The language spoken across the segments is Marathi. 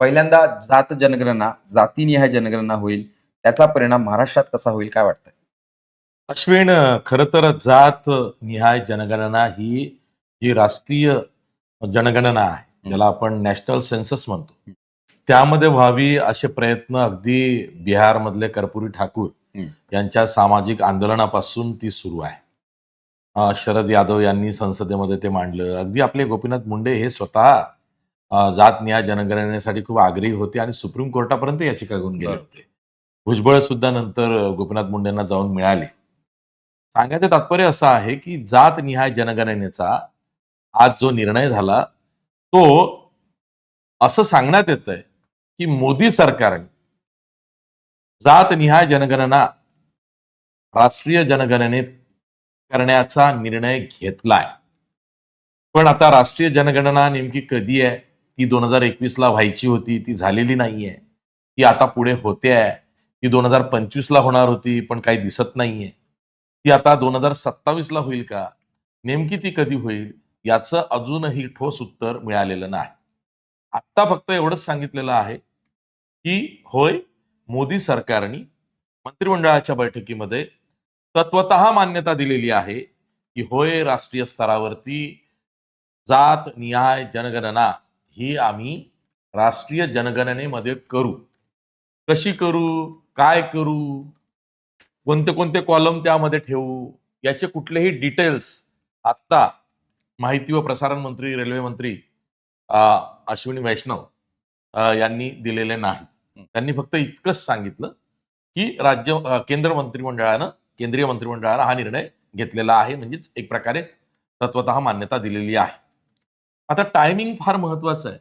पहिल्यांदा जात जनगणना जातीनिहाय जनगणना होईल. त्याचा परिणाम महाराष्ट्रात कसा होईल काय वाटतंय? अश्विन खर तर जात निहाय जनगणना ही जी राष्ट्रीय जनगणना आहे ज्याला आपण नॅशनल सेन्सस म्हणतो त्यामध्ये व्हावी असे प्रयत्न अगदी बिहारमधले कर्पुरी ठाकूर. यांच्या सामाजिक आंदोलनापासून ती सुरू आहे. शरद यादव यांनी संसदेमध्ये ते मांडलं. अगदी आपले गोपीनाथ मुंडे हे स्वतः जात निहाय जनगणनेसाठी खूप आग्रही होते आणि सुप्रीम कोर्टापर्यंत याचिका घेऊन गेले. होते. भुजबळ सुद्धा नंतर गोपीनाथ मुंडेंना जाऊन मिळाले. सांगायचं तात्पर्य असं आहे की जात निहाय जनगणनेचा आज जो निर्णय झाला तो असं सांगण्यात येत आहे की मोदी सरकारने जात निहाय जनगणना राष्ट्रीय जनगणनेत करण्याचा निर्णय घेतलाय. पण आता राष्ट्रीय जनगणना नेमकी कधी आहे? ती दोन हजार एकवीसला व्हायची होती ती झालेली नाहीये. ती आता पुढे होते आहे. ती दोन हजार पंचवीसला होणार होती पण काही दिसत नाहीये. ती आता दोन हजार सत्तावीस ला होईल का? नेमकी ती कधी होईल? याचं अजूनही ठोस उत्तर मिळालेलं नाही. आत्ता फक्त एवढंच सांगितलेलं आहे की होय मोदी सरकारने मंत्रिमंडळाच्या बैठकीमध्ये तत्वत मान्यता दिलेली आहे की होय राष्ट्रीय स्तरावरती जात निहाय जनगणना ही आम्ही राष्ट्रीय जनगणनेमध्ये करू. कशी करू? काय करू? कोणते कोणते कॉलम त्यामध्ये ठेवू? याचे कुठलेही डिटेल्स आत्ता माहिती व प्रसारण मंत्री रेल्वे मंत्री अश्विनी वैष्णव यांनी दिलेले नाही. त्यांनी फक्त इतकंच सांगितलं की राज्य केंद्र मंत्रिमंडळानं केंद्रीय मंत्रिमंडळानं हा निर्णय घेतलेला आहे. म्हणजेच एक प्रकारे तत्वतः मान्यता दिलेली आहे. आता टायमिंग फार महत्वाचं आहे.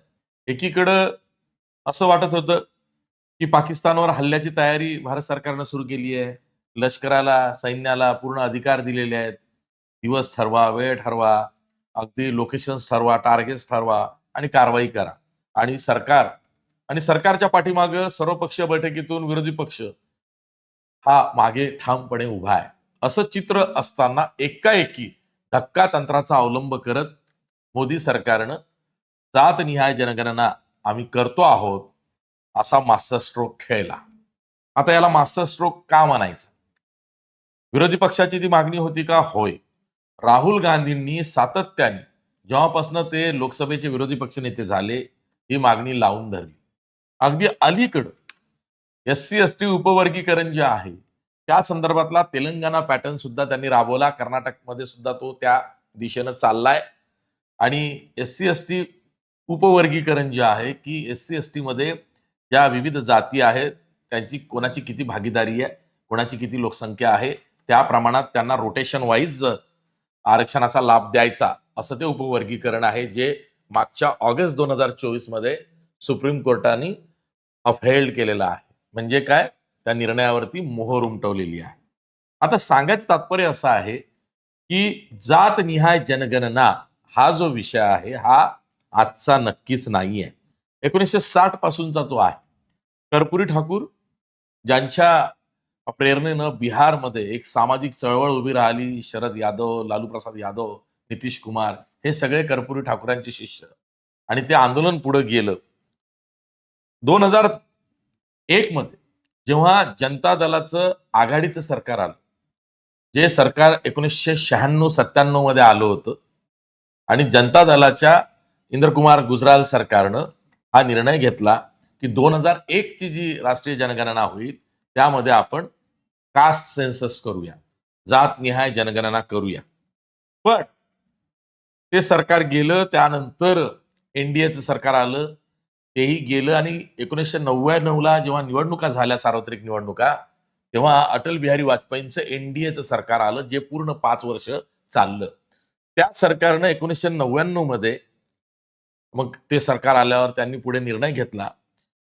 एकीकडं असं वाटत होतं की पाकिस्तानवर हल्ल्याची तयारी भारत सरकारनं सुरू केली आहे. लष्कराला सैन्याला पूर्ण अधिकार दिलेले आहेत. दिवस ठरवा वेळ ठरवा अगदी लोकेशन्स ठरवा टार्गेट्स ठरवा आणि कारवाई करा. आणि सरकार आणि सरकारच्या पाठीमागं सर्वपक्षीय बैठकीतून विरोधी पक्ष हा मागे ठामपणे उभा आहे. असं चित्र असताना एकाएकी धक्का तंत्राचा अवलंब करत मोदी सरकारनं जात निहाय जनगणना आम्ही करतो आहोत असा मास्टर स्ट्रोक खेळला. आता याला मास्टर स्ट्रोक का म्हणायचा? विरोधी पक्षाची ती मागणी होती का? होय. राहुल गांधींनी सातत्याने जेव्हापासून ते लोकसभेचे विरोधी पक्षनेते झाले ही मागणी लावून धरली. अगदी अलीकडं एस सी एस टी उपवर्गीकरण जे आहे त्या संदर्भातला तेलंगणा पॅटर्न सुद्धा त्यांनी राबवला. कर्नाटकमध्ये सुद्धा तो त्या दिशेनं चाललाय. आणि एस सी एस टी उपवर्गीकरण जे आहे की एस सी एस टी मध्ये ज्या विविध जाती आहेत त्यांची कोणाची किती भागीदारी आहे कोणाची किती लोकसंख्या आहे त्या प्रमाणात त्यांना रोटेशन वाईज आरक्षणाचा लाभ द्यायचा असं ते उपवर्गीकरण आहे जे मागच्या ऑगस्ट दोन हजार चोवीसमध्ये सुप्रीम कोर्टाने अफेल्ड केलेलं आहे. म्हणजे काय? त्या निर्णयावरती मोहर उमटवलेली आहे. आता सांगायचं तात्पर्य असं आहे की जात निहाय जनगणना हा जो विषय आहे हा आजचा नक्कीच नाही आहे एकोणीसशे साठ पासूनचा तो आहे. कर्पुरी ठाकूर ज्यांच्या प्रेरणेनं बिहारमध्ये एक सामाजिक चळवळ उभी राहिली शरद यादव लालू प्रसाद यादव नितीश कुमार हे सगळे कर्पुरी ठाकूरांचे शिष्य. आणि ते आंदोलन पुढे गेलं. दोन हजार एक मध्ये जेव्हा जनता दलाचं आघाडीचं सरकार आलं जे सरकार एकोणीसशे शहाण्णव सत्त्याण्णवमध्ये आलं होतं आणि जनता दलाच्या इंद्रकुमार गुजराल सरकारनं हा निर्णय घेतला की दोन हजार एक ची जी राष्ट्रीय जनगणना होईल त्यामध्ये आपण कास्ट सेन्सस करूया जात निहाय जनगणना करूया. पण ते सरकार गेलं त्यानंतर एनडीएचं सरकार आलं तेही गेलं आणि एकोणीसशे नव्याण्णवला जेव्हा निवडणुका झाल्या सार्वत्रिक निवडणुका तेव्हा अटल बिहारी वाजपेयींचं एनडीएचं सरकार आलं जे पूर्ण पाच वर्ष चाललं. त्या सरकारनं एकोणीसशे नव्याण्णवमध्ये मग ते सरकार आल्यावर त्यांनी पुढे निर्णय घेतला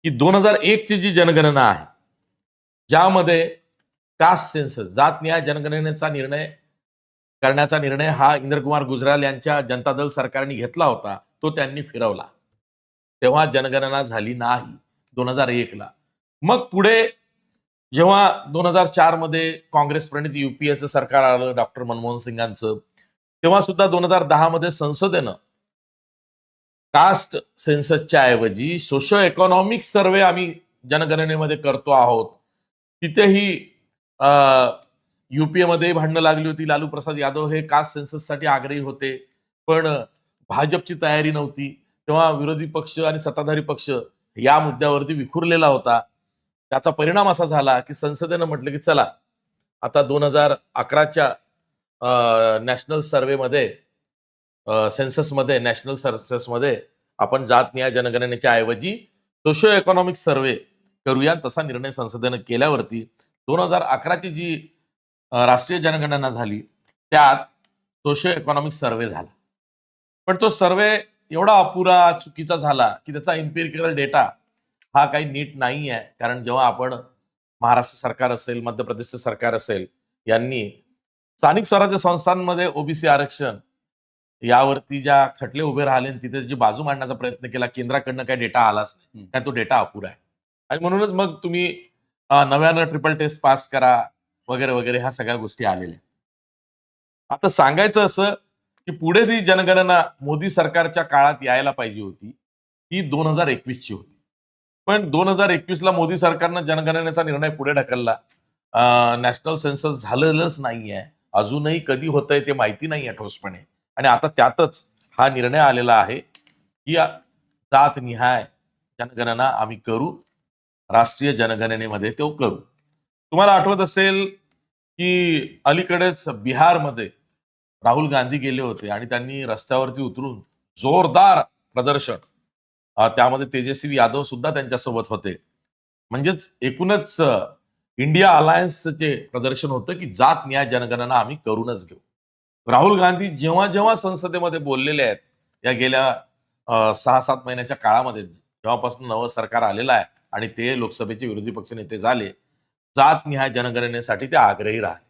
की दोन हजार एक ची जी जनगणना आहे ज्यामध्ये कास्ट सेन्सस जात न्याय जनगणनेचा निर्णय करण्याचा निर्णय हा इंद्रकुमार गुजराल यांच्या जनता दल सरकारने घेतला होता तो त्यांनी फिरवला. तेव्हा जनगणना झाली नाही दोन हजार एक ला मग पुढे जेव्हा दोन हजार चारमध्ये काँग्रेस प्रणित युपीएचं सरकार आलं डॉक्टर मनमोहन सिंगांचं तेव्हा सुद्धा दोन हजार दहा मध्ये संसदेनं कास्ट सेन्ससच्या ऐवजी सोशो इकॉनॉमिक सर्वे आम्ही जनगणनेमध्ये करतो आहोत. तिथेही युपीए मध्ये भांडणं लागली होती. लालू प्रसाद यादव हे कास्ट सेन्सससाठी आग्रही होते. पण भाजपची तयारी नव्हती. तेव्हा विरोधी पक्ष आणि सत्ताधारी पक्ष या मुद्द्यावरती विखुरलेला होता. त्याचा परिणाम असा झाला की संसदेनं म्हटलं की चला आता दोन हजार अकराच्या नॅशनल सर्वेमध्ये सेन्ससमध्ये नॅशनल सर्सेसमध्ये आपण जात न्याय जनगणनेच्या ऐवजी सोशिओ इकॉनॉमिक सर्वे करूया तसा निर्णय संसदेनं केल्यावरती दोन हजार अकराची जी राष्ट्रीय जनगणना झाली त्यात सोशिओ इकॉनॉमिक सर्वे झाला. पण तो सर्वे एवढा अपुरा चुकीचा झाला की त्याचा इम्पेरिकल डेटा हा काही नीट नाही आहे कारण जेव्हा आपण महाराष्ट्र सरकार असेल मध्य प्रदेशचं सरकार असेल यांनी स्थानिक स्वराज्य संस्थांमध्ये ओबीसी आरक्षण यावरती ज्या खटले उभे राहिले तिथे जी बाजू मांडण्याचा प्रयत्न केला केंद्राकडनं काही डेटा आलाच नाही. काय तो डेटा अपुरा आहे. आणि म्हणूनच मग तुम्ही नव्यानं ट्रिपल टेस्ट पास करा वगैरे वगैरे ह्या सगळ्या गोष्टी आलेल्या. आता सांगायचं असं की पुढे ती जनगणना मोदी सरकारच्या काळात यायला पाहिजे होती ती दोन हजार एकवीसची होती. पण दोन हजार एकवीसला मोदी सरकारनं जनगणनेचा निर्णय पुढे ढकलला. नॅशनल सेन्सस झालेलंच नाहीये. अजूनही कधी होतंय ते माहिती नाहीये ठोसपणे. आणि आता त्यातच हा निर्णय आलेला आहे की जात निहाय जनगणना आम्ही करू राष्ट्रीय जनगणनेमध्ये तो करू. तुम्हाला आठवत असेल की अलीकडेच बिहारमध्ये राहुल गांधी गेले होते आणि त्यांनी रस्त्यावरती उतरून जोरदार प्रदर्शन त्यामध्ये तेजस्वी यादव सुद्धा त्यांच्यासोबत होते. म्हणजेच एकूणच इंडिया अलायन्सचे प्रदर्शन होतं की जात न्याय जनगणना आम्ही करूनच घेऊ. राहुल गांधी जेव्हा जेव्हा संसदेमध्ये बोललेले आहेत या गेल्या सहा सात महिन्याच्या काळामध्ये जेव्हापासून नवं सरकार आलेलं आहे आणि ते लोकसभेचे विरोधी पक्षनेते झाले जात न्याय जनगणनेसाठी ते आग्रही राहिले.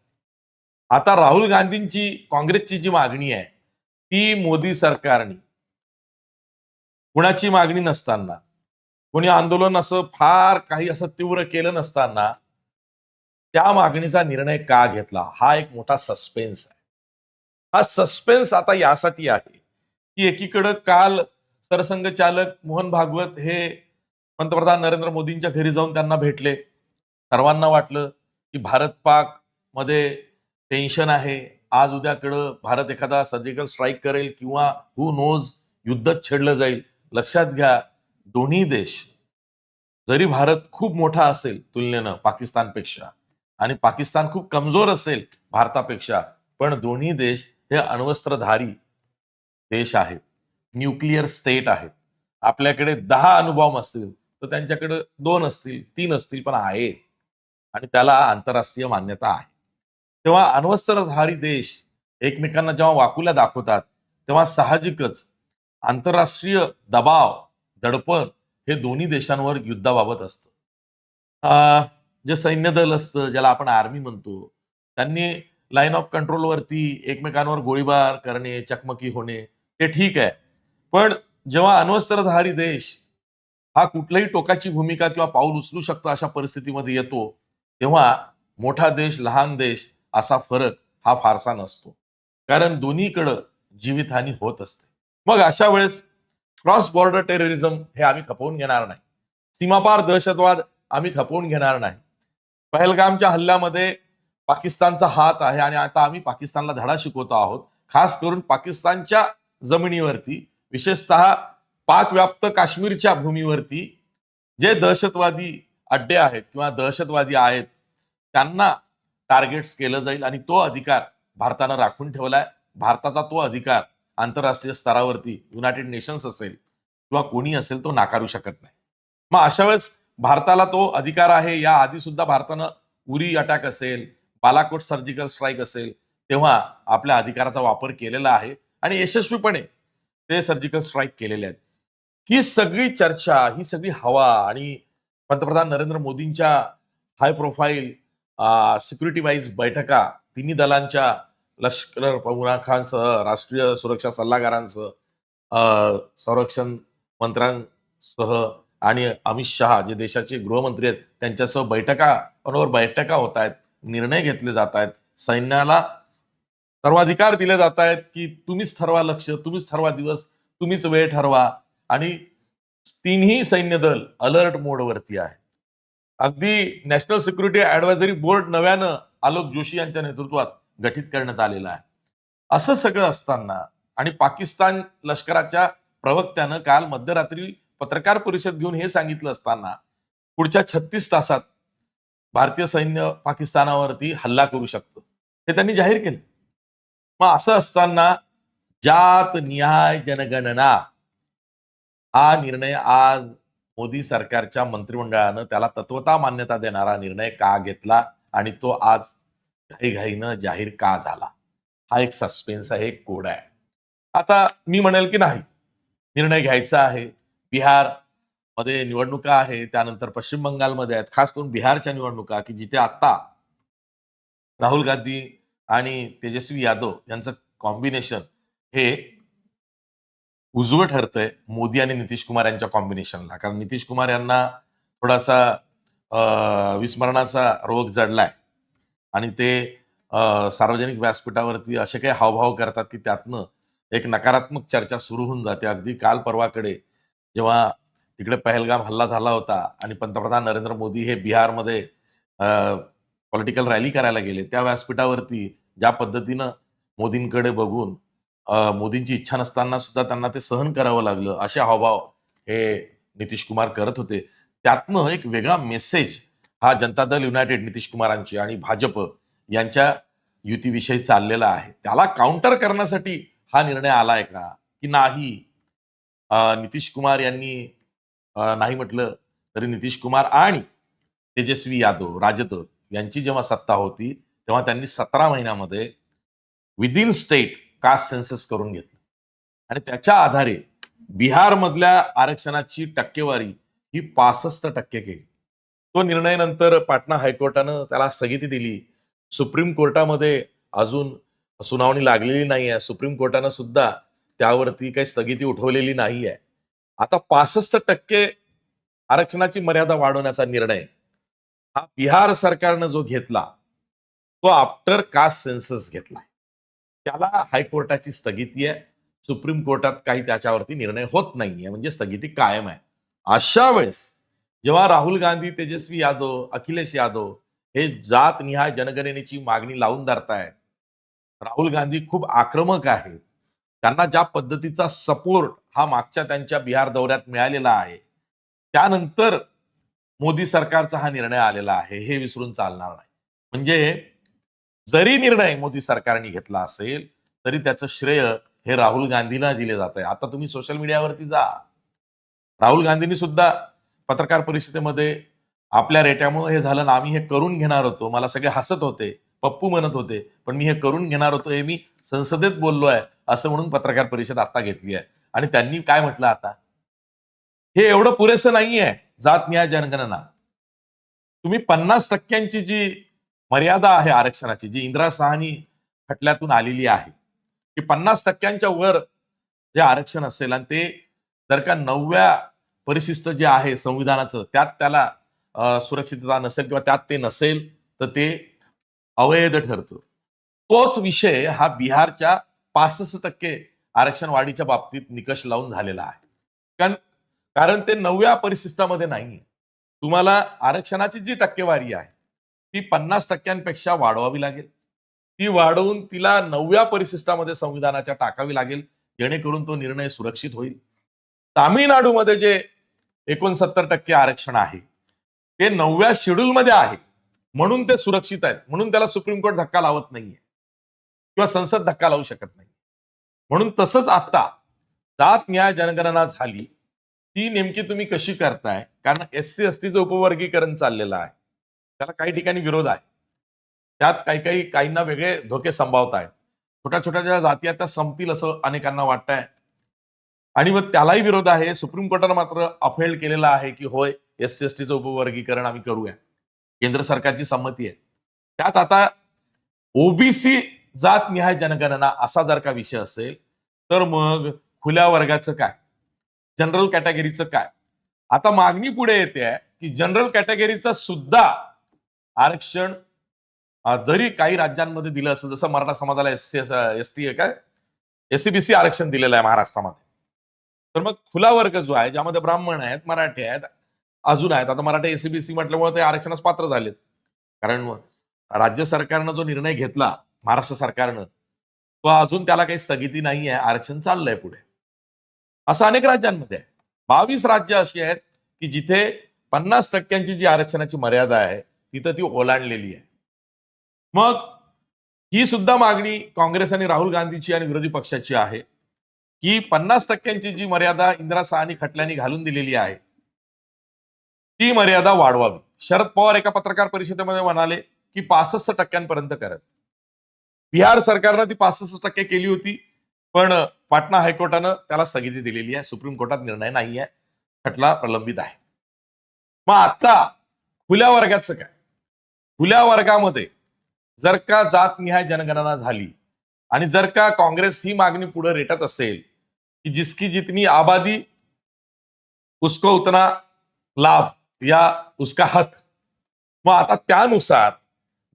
आता राहुल गांधींची काँग्रेसची जी मागणी आहे ती मोदी सरकारने कुणाची मागणी नसताना कोणी आंदोलन असं फार काही असं तीव्र केलं नसताना त्या मागणीचा निर्णय का घेतला? हा एक मोठा सस्पेन्स आहे. हा सस्पेन्स आता यासाठी आहे की एकीकडं काल सरसंघचालक मोहन भागवत हे पंतप्रधान नरेंद्र मोदींच्या घरी जाऊन त्यांना भेटले. सर्वांना वाटलं की भारत पाकमध्ये टेन्शन आहे. आज उद्याकडं भारत एखादा सर्जिकल स्ट्राईक करेल किंवा हु नोज युद्धच छेडलं जाईल. लक्षात घ्या दोन्ही देश जरी भारत खूप मोठा असेल तुलनेनं पाकिस्तानपेक्षा आणि पाकिस्तान खूप कमजोर असेल भारतापेक्षा पण दोन्ही देश हे अण्वस्त्रधारी देश आहेत. न्यूक्लिअर स्टेट आहेत. आपल्याकडे दहा अणुबॉम्ब असतील तर त्यांच्याकडे दोन असतील तीन असतील पण आहे आणि त्याला आंतरराष्ट्रीय मान्यता आहे. तेव्हा अण्वस्त्रधारी देश एकमेकांना जेव्हा वाकुल्या दाखवतात तेव्हा साहजिकच आंतरराष्ट्रीय दबाव दडपण हे दोन्ही देशांवर युद्धाबाबत असतं. जे सैन्य दल असतं ज्याला आपण आर्मी म्हणतो त्यांनी लाईन ऑफ कंट्रोलवरती एकमेकांवर गोळीबार करणे चकमकी होणे ते ठीक आहे. पण जेव्हा अण्वस्त्रधारी देश हा कुठल्याही टोकाची भूमिका किंवा पाऊल उचलू शकतो अशा परिस्थितीमध्ये येतो तेव्हा मोठा देश लहान देश असा फरक हा फारसा नसतो. कारण दोन्हीकडं जीवितहानी होत असते. मग अशा वेळेस क्रॉस बॉर्डर टेररिझम हे आम्ही खपवून घेणार नाही. सीमापार दहशतवाद आम्ही खपवून घेणार नाही. पहलगामच्या हल्ल्यामध्ये पाकिस्तानचा हात आहे आणि आता आम्ही पाकिस्तानला धडा शिकवतो आहोत. खास करून पाकिस्तानच्या जमिनीवरती विशेषतः पाकव्याप्त काश्मीरच्या भूमीवरती जे दहशतवादी अड्डे आहेत किंवा दहशतवादी आहेत त्यांना टार्गेट्स केलं जाईल आणि तो अधिकार भारतानं राखून ठेवलाय. भारताचा तो अधिकार आंतरराष्ट्रीय स्तरावरती युनायटेड नेशन्स असेल किंवा कोणी असेल तो नाकारू शकत नाही. मग अशा वेळेस भारताला तो अधिकार आहे. या आधी सुद्धा भारतानं उरी अटॅक असेल बालाकोट सर्जिकल स्ट्राईक असेल तेव्हा आपल्या अधिकाराचा वापर केलेला आहे आणि यशस्वीपणे ते सर्जिकल स्ट्राईक केलेले आहेत. ही सगळी चर्चा ही सगळी हवा आणि पंतप्रधान नरेंद्र मोदींच्या हाय प्रोफाईल सिक्युरिटी वाईज बैठका तिन्ही दलांच्या लष्कर प्रमुखांसह राष्ट्रीय सुरक्षा सल्लागारांसह अ, संरक्षण मंत्र्यांसह आणि अमित शहा जे देशाचे गृहमंत्री आहेत त्यांच्यासह बैठका बरोबर बैठका होत आहेत निर्णय घेतले जात आहेत. सैन्याला सर्वाधिकार दिले जात आहेत की तुम्हीच ठरवा लक्ष तुम्हीच ठरवा दिवस तुम्हीच वेळ ठरवा. आणि तीनही सैन्य दल अलर्ट मोडवरती आहे. अगदी नॅशनल सिक्युरिटी ऍडवायझरी बोर्ड नव्यानं आलोक जोशी यांच्या नेतृत्वात गठीत करण्यात आलेलं आहे. असं सगळं असताना आणि पाकिस्तान लष्कराच्या प्रवक्त्यानं काल मध्यरात्री पत्रकार परिषद घेऊन हे सांगितलं असताना पुढच्या छत्तीस तासात भारतीय सैन्य पाकिस्तानावरती हल्ला करू शकतो. हे त्यांनी जाहीर केलं. मग असं असताना जात निहाय जनगणना हा निर्णय आज मोदी सरकारच्या मंत्रिमंडळानं त्याला तत्वता मान्यता देणारा निर्णय का घेतला आणि तो आज घाईघाईनं जाहीर का झाला? हा एक सस्पेन्स आहे एक कोड आहे. आता मी म्हणेल की नाही निर्णय घ्यायचा आहे. बिहारमध्ये निवडणुका आहे त्यानंतर पश्चिम बंगालमध्ये आहेत. खास करून बिहारच्या निवडणुका की जिथे आता राहुल गांधी आणि तेजस्वी यादव यांचं कॉम्बिनेशन हे उजवं ठरतंय मोदी आणि नितीश कुमार यांच्या कॉम्बिनेशनला कारण नितीश कुमार यांना थोडासा अं, विस्मरणाचा रोग जडलाय. आणि ते सार्वजनिक व्यासपीठावरती असे काही हावभाव करतात की त्यातनं एक नकारात्मक चर्चा सुरू होऊन जाते. अगदी काल परवाकडे जेव्हा तिकडे पहलगाम हल्ला झाला होता आणि पंतप्रधान नरेंद्र मोदी हे बिहारमध्ये पॉलिटिकल रॅली करायला गेले त्या व्यासपीठावरती ज्या पद्धतीनं मोदींकडे बघून मोदींची इच्छा नसताना सुद्धा त्यांना ते सहन करावं लागलं असे हावभाव हे नितीश कुमार करत होते. त्यातनं एक वेगळा मेसेज हा जनता दल युनायटेड नितीश कुमारांची आणि भाजप यांच्या युतीविषयी चाललेला आहे. त्याला काउंटर करण्यासाठी हा निर्णय आलाय का? की नाही? नितीश कुमार यांनी नाही म्हटलं तरी नितीश कुमार आणि तेजस्वी यादव राजत यांची जेव्हा सत्ता होती तेव्हा त्यांनी सतरा महिन्यामध्ये विदिन स्टेट कास्ट सेन्सस करून घेतलं. आणि त्याच्या आधारे बिहारमधल्या आरक्षणाची टक्केवारी ही पासष्ट टक्के केली. तो निर्णय नंतर पाटणा हायकोर्टानं त्याला स्थगिती दिली. सुप्रीम कोर्टामध्ये अजून सुनावणी लागलेली नाही आहे सुप्रीम कोर्टानं सुद्धा त्यावरती काही स्थगिती उठवलेली नाही आहे आता पासष्ट टक्के आरक्षणाची मर्यादा वाढवण्याचा निर्णय हा बिहार सरकारनं जो घेतला तो आफ्टर कास्ट सेन्सस घेतला त्याला हायकोर्टाची स्थगिती आहे. सुप्रीम कोर्टात काही त्याच्यावरती निर्णय होत नाहीये. म्हणजे स्थगिती कायम आहे. अशा वेळेस जेव्हा राहुल गांधी तेजस्वी यादव अखिलेश यादव हे जात निहाय जनगणनेची मागणी लावून धरतायत राहुल गांधी खूप आक्रमक आहेत. त्यांना ज्या पद्धतीचा सपोर्ट हा मागच्या त्यांच्या बिहार दौऱ्यात मिळालेला आहे त्यानंतर मोदी सरकारचा हा निर्णय आलेला आहे हे विसरून चालणार नाही. म्हणजे जरी निर्णय मोदी सरकारने घेतला असेल तरी त्याचं श्रेय हे राहुल गांधींना दिले जात आहे. आता तुम्ही सोशल मीडियावरती जा. राहुल गांधींनी सुद्धा पत्रकार परिषदेमध्ये आपल्या रेट्यामुळे हे झालं ना आम्ही हे करून घेणार होतो. मला सगळे हसत होते. पप्पू म्हणत होते पण मी हे करून घेणार होतो हे मी संसदेत बोललो आहे असं म्हणून पत्रकार परिषद आता घेतली आहे. आणि त्यांनी काय म्हटलं आता? हे एवढं पुरेसं नाही आहे जात न्याय जनगणना. तुम्ही पन्नास टक्क्यांची जी मर्यादा आहे आरक्षणाची जी इंदिरा सहानी खटल्यातून आलेली आहे की पन्नास टक्क्यांच्या वर जे आरक्षण असेल आणि ते जर का नवव्या परिशिष्ट जे आहे संविधानाचं त्यात त्याला सुरक्षितता नसेल किंवा त्यात ते नसेल तर ते अवैध ठरतं. तोच विषय हा बिहारच्या पासष्ट टक्के आरक्षण वाढीच्या बाबतीत निकष लावून झालेला आहे. कारण कारण ते नवव्या परिशिष्टामध्ये नाहीये. तुम्हाला आरक्षणाची जी टक्केवारी आहे ती पन्नास टक्क्यांपेक्षा वाढवावी लागेल. ती वाढवून तिला नवव्या परिशिष्टामध्ये संविधानाच्या टाकावी लागेल. जेणेकरून तो निर्णय सुरक्षित होईल. तामिळनाडूमध्ये जे एकोणसत्तर टक्के आरक्षण आहे ते नवव्या शेड्यूलमध्ये आहे. म्हणून ते सुरक्षित आहेत. म्हणून त्याला सुप्रीम कोर्ट धक्का लावत नाहीये. किंवा संसद धक्का लावू शकत नाही म्हणून तसंच आता जात न्याय जनगणना झाली. ती नेमकी तुम्ही कशी करताय? कारण एस सी एस टीचं उपवर्गीकरण चाललेलं आहे. त्याला काही ठिकाणी विरोध आहे. त्यात काही काही काहींना वेगळे धोके संभावत आहेत छोट्या छोट्या ज्या जाती आहेत त्या संपतील असं अनेकांना वाटतंय. आणि मग त्यालाही विरोध आहे. सुप्रीम कोर्टानं मात्र अफेल्ड केलेला आहे की होय एस सी एस टीचं उपवर्गीकरण आम्ही करूया. केंद्र सरकारची संमती आहे. त्यात आता ओबीसी जात निहाय जनगणना असा जर का विषय असेल तर मग खुल्या वर्गाचं काय? जनरल कॅटेगरीचं काय? आता मागणी पुढे येते आहे की जनरल कॅटेगरीचं सुद्धा आरक्षण जरी काही राज्यांमध्ये दिलं असेल जसं मराठा समाजाला एस सी एस टी काय? एससीबीसी आरक्षण दिलेलं आहे महाराष्ट्रामध्ये. तर मग खुला वर्ग जो आहे ज्यामध्ये ब्राह्मण आहेत मराठी आहेत अजून आहेत. आता मराठी एसीबीसी म्हटल्यामुळे ते आरक्षणास पात्र झालेत. कारण राज्य सरकारनं जो निर्णय घेतला महाराष्ट्र सरकारनं तो अजून त्याला काही स्थगिती नाही आहे. आरक्षण चाललंय पुढे. असं अनेक राज्यांमध्ये आहे. बावीस राज्य अशी आहेत की जिथे पन्नास टक्क्यांची जी आरक्षणाची मर्यादा आहे तिथं ती ओलांडलेली आहे. मग ही सुद्धा मागणी काँग्रेस आणि राहुल गांधीची आणि विरोधी पक्षाची आहे की पन्नास टक्क्यांची जी मर्यादा इंदिरा साहानी खटल्याने घालून दिलेली आहे ती मर्यादा वाढवावी. शरद पवार एका पत्रकार परिषदेमध्ये म्हणाले की पासष्ट टक्क्यांपर्यंत करत. बिहार सरकारनं ती पासष्ट टक्के केली होती पण पाटणा हायकोर्टानं त्याला स्थगिती दिलेली आहे. सुप्रीम कोर्टात निर्णय नाही आहे. खटला प्रलंबित आहे. मग आता खुल्या वर्गाचं काय? खुल्या वर्गामध्ये जर का जातनिहाय जनगणना झाली आणि जर का काँग्रेस ही मागणी पुढे रेटत असेल की जिसकी जितनी आबादी उसको उतना लाभ या उसका हात. मग आता त्यानुसार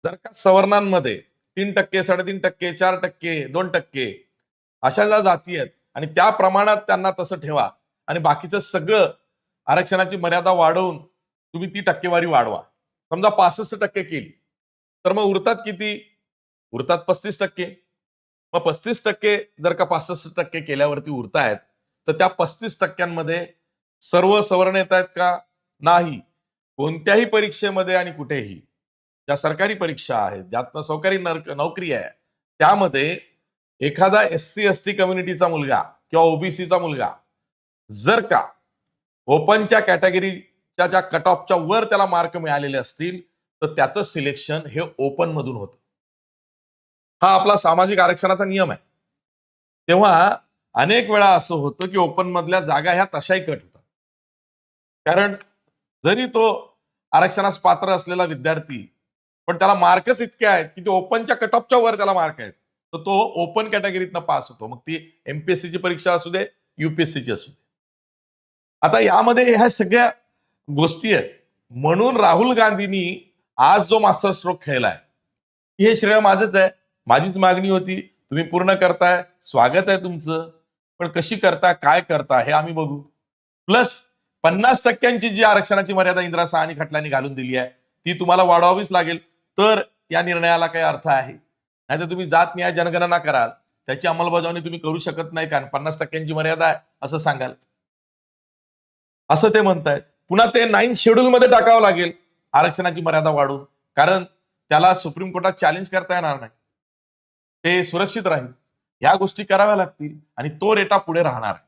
जर का सवर्णांमध्ये तीन टक्के साडेतीन टक्के चार टक्के दोन टक्के अशा ज्या जाती आहेत आणि त्या प्रमाणात त्यांना तसं ठेवा आणि बाकीचं सगळं आरक्षणाची मर्यादा वाढवून तुम्ही ती टक्केवारी वाढवा. समजा पासष्ट टक्के केली तर मग उरतात किती? उरतात पस्तीस टक्के. मग पस्तीस टक्के जर का पासष्ट टक्के केल्यावरती उरतायत तर त्या पस्तीस टक्क्यांमध्ये सर्व सवर्ण येत आहेत का? नाही. कोणत्याही परीक्षेमध्ये आणि कुठेही. ज्या सरकारी परीक्षा आहेत ज्यात सरकारी नोकरी आहे त्यामध्ये एखादा एस सी एस टी कम्युनिटीचा मुलगा किंवा ओबीसीचा मुलगा जर का ओपनच्या कॅटेगरीच्या ज्या कट ऑफच्या वर त्याला मार्क मिळालेले असतील तर त्याचं सिलेक्शन हे ओपन मधून होतं. हा आपला सामाजिक आरक्षणाचा नियम आहे. तेव्हा अनेक वेळा असं होतं की ओपन मधल्या जागा ह्या तशाही कट होतात. कारण जरी तो आरक्षणास पात्र असलेला विद्यार्थी पण त्याला मार्कच इतके आहेत की ते ओपनच्या कट ऑफच्या वर त्याला मार्क आहेत. तर तो ओपन कॅटेगरीतनं पास होतो. मग ती एमपीएससीची परीक्षा असू दे युपीएससीची असू दे. आता यामध्ये ह्या सगळ्या गोष्टी आहेत. म्हणून राहुल गांधींनी आज जो मास्टर स्ट्रोक खेळलाय हे श्रेय माझंच आहे. माझीच मागणी होती. तुम्ही पूर्ण करताय स्वागत आहे तुमचं. पण कशी करता काय करता हे आम्ही बघू. प्लस पन्नास टक्क्यांची जी आरक्षणाची मर्यादा इंदिरा साहनी खटल्याने घालून दिली आहे ती तुम्हाला वाढवावीच लागेल. तर या निर्णयाला काही अर्थ आहे. नाहीतर तुम्ही जात न्याय जनगणना कराल. त्याची अंमलबजावणी तुम्ही करू शकत नाही कारण पन्नास टक्क्यांची मर्यादा आहे असं सांगाल. असं ते म्हणतायत. पुन्हा ते नाईन शेड्यूल मध्ये टाकावं लागेल आरक्षणाची मर्यादा वाढून. कारण त्याला सुप्रीम कोर्टात चॅलेंज करता येणार नाही. ते सुरक्षित राहील. या गोष्टी कराव्या लागतील आणि तो रेटा पुढे राहणार आहे.